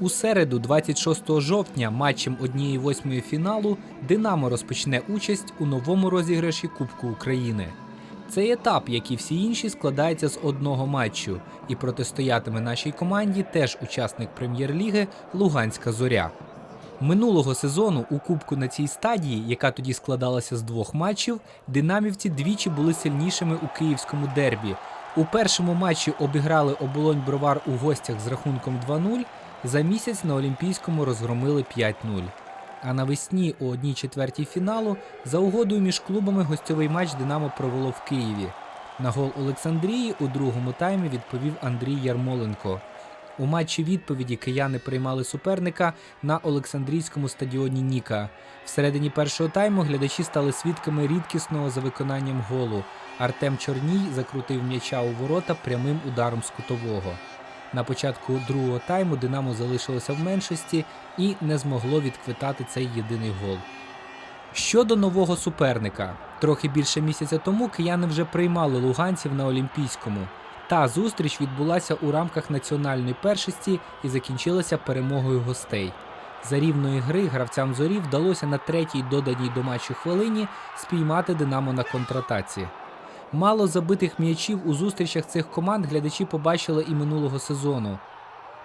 У середу, 26 жовтня, матчем 1-8 фіналу Динамо розпочне участь у новому розіграші Кубку України. Цей етап, як і всі інші, складається з одного матчу, і протистоятиме нашій команді теж учасник прем'єр-ліги Луганська Зоря. Минулого сезону у Кубку на цій стадії, яка тоді складалася з двох матчів, динамівці двічі були сильнішими у київському дербі. У першому матчі обіграли оболонь бровар у гостях з рахунком 2-0. За місяць на Олімпійському розгромили 5-0. А навесні у одній четвертій фіналу за угодою між клубами гостьовий матч Динамо провело в Києві. На гол Олександрії у другому таймі відповів Андрій Ярмоленко. У матчі відповіді кияни приймали суперника на Олександрійському стадіоні Ніка. Всередині першого тайму глядачі стали свідками рідкісного за виконанням голу. Артем Чорній закрутив м'яча у ворота прямим ударом з кутового. На початку другого тайму Динамо залишилося в меншості і не змогло відквитати цей єдиний гол. Щодо нового суперника, трохи більше місяця тому кияни вже приймали луганців на Олімпійському. Та зустріч відбулася у рамках національної першості і закінчилася перемогою гостей. За рівної гри гравцям зорі вдалося на третій доданій до матчу хвилині спіймати Динамо на контратаці. Мало забитих м'ячів у зустрічах цих команд глядачі побачили і минулого сезону.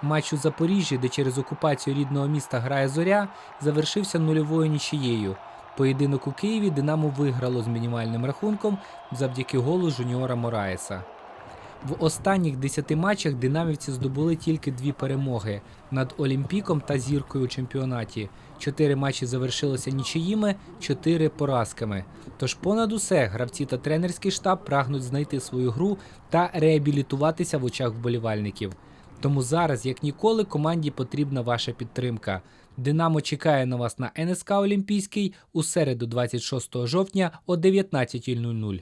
Матч у Запоріжжі, де через окупацію рідного міста грає зоря, завершився нульовою нічією. Поєдинок у Києві Динамо виграло з мінімальним рахунком завдяки голу жуніора Мораєса. В останніх 10 матчах динамівці здобули тільки дві перемоги над Олімпіком та зіркою у чемпіонаті. Чотири матчі завершилися нічиїми, чотири поразками. Тож понад усе гравці та тренерський штаб прагнуть знайти свою гру та реабілітуватися в очах вболівальників. Тому зараз, як ніколи, команді потрібна ваша підтримка. Динамо чекає на вас на НСК Олімпійський у середу 26 жовтня о 19.00.